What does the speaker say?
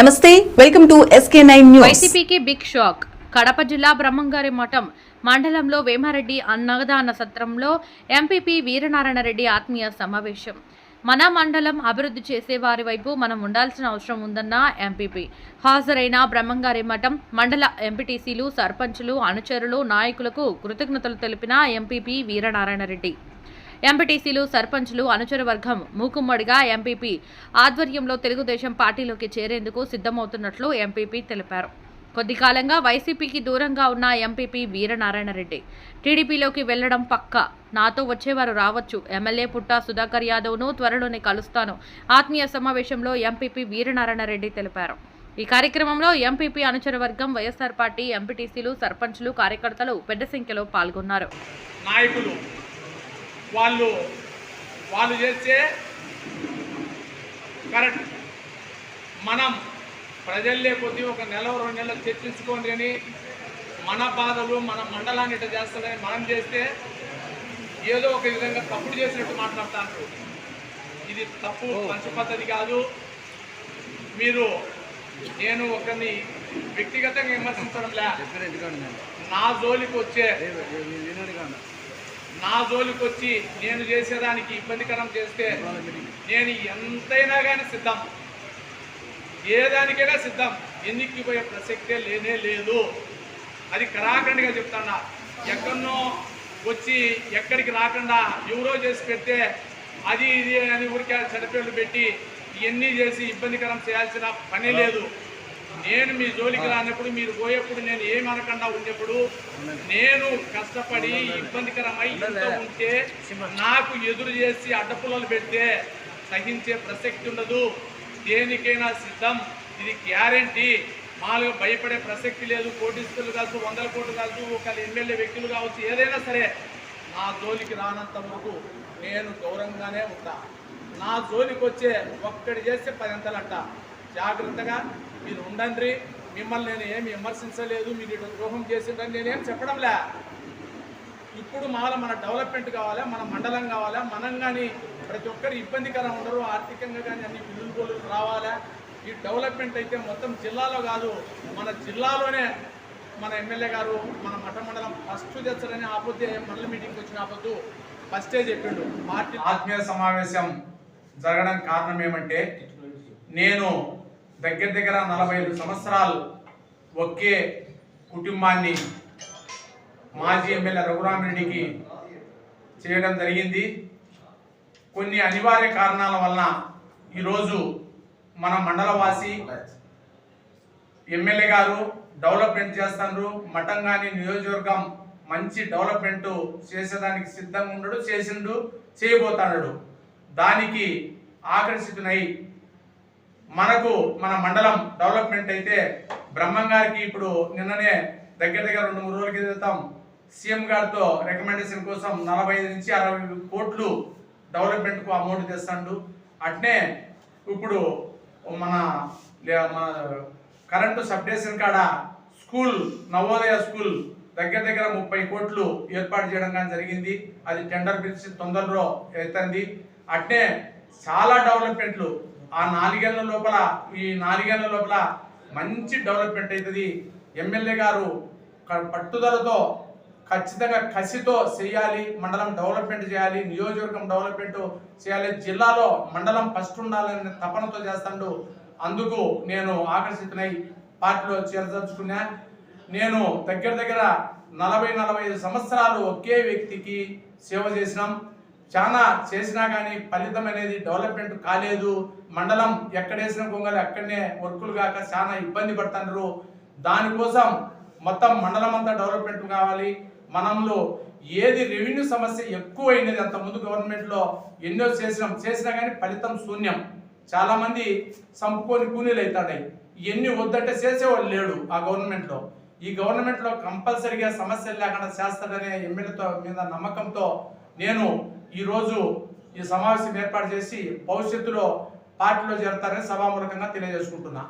నమస్తే welcome to SK nine news. వైసీపీకి big shock. Kadapa జిల్లా బ్రహ్మంగారి మఠం మండలంలో వేమారెడ్డి అన్నదాన సత్రంలో ఎంపీపీ వీరనారాయణ రెడ్డి ఆత్మీయ సమావేశం. మన మండలం అభివృద్ధి చేసే వారి వైపు మనం ఉండాల్సిన అవసరం ఉందన్న ఎంపీపీ. హాజరైన బ్రహ్మంగారి మఠం మండల ఎంపీటీసీలు సర్పంచులు అనుచరులు నాయకులకు కృతజ్ఞతలు తెలిపిన ఎంపీపీ వీరనారాయణ రెడ్డి. ఎంపీటీసీలు సర్పంచ్లు అనుచర వర్గం మూకుమ్మడిగా ఎంపీపీ ఆధ్వర్యంలో తెలుగుదేశం పార్టీలోకి చేరేందుకు సిద్ధమవుతున్నట్లు ఎంపీపీ తెలిపారు. కొద్ది కాలంగా వైసీపీకి దూరంగా ఉన్న ఎంపీపీ వీరనారాయణ రెడ్డి టీడీపీలోకి వెళ్ళడం పక్క. నాతో వచ్చేవారు రావచ్చు. ఎమ్మెల్యే పుట్టా సుధాకర్ యాదవ్ను త్వరలోనే కలుస్తాను. ఆత్మీయ సమావేశంలో ఎంపీపీ వీరనారాయణ రెడ్డి తెలిపారు. ఈ కార్యక్రమంలో ఎంపీపీ అనుచర వర్గం వైఎస్ఆర్ పార్టీ ఎంపీటీసీలు సర్పంచ్లు కార్యకర్తలు పెద్ద సంఖ్యలో పాల్గొన్నారు. నాయకులు వాళ్ళు వాళ్ళు చేస్తే కరెక్ట్. మనం ప్రజల్లే కొద్దీ ఒక నెల రెండు నెలలు చర్చించుకోండి అని మన బాధలు మన మండలాన్ని ఇట్లా చేస్తాడని మనం చేస్తే ఏదో ఒక విధంగా తప్పుడు చేసినట్టు మాట్లాడతారు. ఇది తప్పు మంచి పద్ధతి కాదు. మీరు నేను ఒకరిని వ్యక్తిగతంగా విమర్శించడం లే నా జోలికి వచ్చే నా జోలికి వచ్చి నేను చేసేదానికి ఇబ్బందికరం చేస్తే నేను ఎంతైనా కానీ సిద్ధం. ఏ దానికైనా సిద్ధం. ఎన్నికకి పోయే ప్రసక్తే లేనే లేదు. అది కరాఖండిగా చెప్తాను ఎక్కడో వచ్చి ఎక్కడికి రాకుండా ఎవరో చేసి పెడితే అది ఇది అని ఊరికే చెడపేళ్ళు పెట్టి ఇవన్నీ చేసి ఇబ్బందికరం చేయాల్సిన పని లేదు. నేను మీ జోలికి రానప్పుడు మీరు పోయేప్పుడు నేను ఏమి అనకుండా ఉన్నప్పుడు నేను కష్టపడి ఇబ్బందికరమై ఇంట్లో ఉంటే నాకు ఎదురు చేసి అడ్డపుల్లలు పెడితే సహించే ప్రసక్తి ఉండదు. దేనికైనా సిద్ధం. ఇది గ్యారంటీ. మామూలుగా భయపడే ప్రసక్తి లేదు. కోటీస్తులు కావచ్చు వందల కోట్లు కావచ్చు ఒక ఎమ్మెల్యే వ్యక్తులు కావచ్చు ఏదైనా సరే నా జోలికి రానంత వరకు నేను గౌరవంగానే ఉంటా. నా జోలికి వచ్చే ఒక్కడి చేస్తే పదింతలంట జాగ్రత్తగా మీరు ఉండండి. మిమ్మల్ని నేను ఏమి విమర్శించలేదు. మీరు ఇటు ద్రోహం చేసిందని నేనేం చెప్పడంలే. ఇప్పుడు మాల మన డెవలప్మెంట్ కావాలా? మన మండలం కావాలా? మనం కానీ ప్రతి ఒక్కరు ఇబ్బందికరం ఉండరు. ఆర్థికంగా కానీ అన్ని బిల్లులు గోళ్ళు రావాలా? ఈ డెవలప్మెంట్ అయితే మొత్తం జిల్లాలో కాదు. మన జిల్లాలోనే మన ఎమ్మెల్యే గారు మన మఠ మండలం ఫస్ట్ తెచ్చడని ఆపొద్దు. మండల మీటింగ్కి వచ్చిన ఆపొద్దు. ఫస్టే చెప్పిండు. పార్టీ ఆత్మీయ సమావేశం జరగడం కారణం ఏమంటే నేను దగ్గర దగ్గర నలభై ఐదు సంవత్సరాలు ఒకే కుటుంబాన్ని మాజీ ఎమ్మెల్యే రఘురామరెడ్డికి చేయడం జరిగింది. కొన్ని అనివార్య కారణాల వలన ఈరోజు మన మండలవాసి ఎమ్మెల్యే గారు డెవలప్మెంట్ చేస్తున్నారు మటంగాని నియోజకవర్గం మంచి డెవలప్మెంట్ చేసేదానికి సిద్ధంగా ఉండడు చేసిండు చేయబోతాడు దానికి ఆకర్షితునై మనకు మన మండలం డెవలప్మెంట్ అయితే బ్రహ్మం గారికి ఇప్పుడు నిన్ననే దగ్గర దగ్గర రెండు మూడు రోజుల క్రితం సీఎం గారితో రికమెండేషన్ కోసం నలభై ఐదు నుంచి అరవై కోట్లు డెవలప్మెంట్కు అమౌంట్ తెస్తాడు. అట్నే ఇప్పుడు మన మన కరెంటు సబ్డేషన్ కాడ స్కూల్ నవోదయ స్కూల్ దగ్గర దగ్గర ముప్పై కోట్లు ఏర్పాటు చేయడం కానీ జరిగింది. అది టెండర్ పిలిచి తొందరలో ఎత్తంది. అట్నే చాలా డెవలప్మెంట్లు ఆ నాలుగేళ్ళ లోపల ఈ నాలుగేళ్ళ లోపల మంచి డెవలప్మెంట్ అవుతుంది ఎమ్మెల్యే గారు పట్టుదలతో ఖచ్చితంగా కసితో చేయాలి. మండలం డెవలప్మెంట్ చేయాలి. నియోజకవర్గం డెవలప్మెంట్ చేయాలి. జిల్లాలో మండలం ఫస్ట్ ఉండాలనే తపనతో చేస్తాడు. అందుకు నేను ఆకర్షితునై పార్టీలో చేరదలుచుకున్నా. నేను దగ్గర దగ్గర నలభై నలభై ఐదు సంవత్సరాలు ఒకే వ్యక్తికి సేవ చేసినాం. చాలా చేసినా కానీ ఫలితం అనేది డెవలప్మెంట్ కాలేదు. మండలం ఎక్కడేసిన గొంగలు అక్కడనే వర్కులు కాక చాలా ఇబ్బంది పడుతున్నారు దానికోసం మొత్తం మండలం అంతా డెవలప్మెంట్ కావాలి. మనంలో ఏది రెవెన్యూ సమస్య ఎక్కువైనది అంత ముందు గవర్నమెంట్లో ఎన్నో చేసినాం. చేసినా కానీ ఫలితం శూన్యం. చాలామంది సంపుకొని కూలీలు అవుతాయి ఇవన్నీ వద్దంటే చేసేవాళ్ళు లేడు ఆ గవర్నమెంట్లో ఈ గవర్నమెంట్లో కంపల్సరిగా సమస్యలు లేకుండా చేస్తాడనే ఎమ్మెల్యేతో మీద నమ్మకంతో నేను ఈరోజు ఈ సమావేశం ఏర్పాటు చేసి భవిష్యత్తులో పార్టీలో చేరతారని సభామూలకంగా తెలియజేసుకుంటున్నా.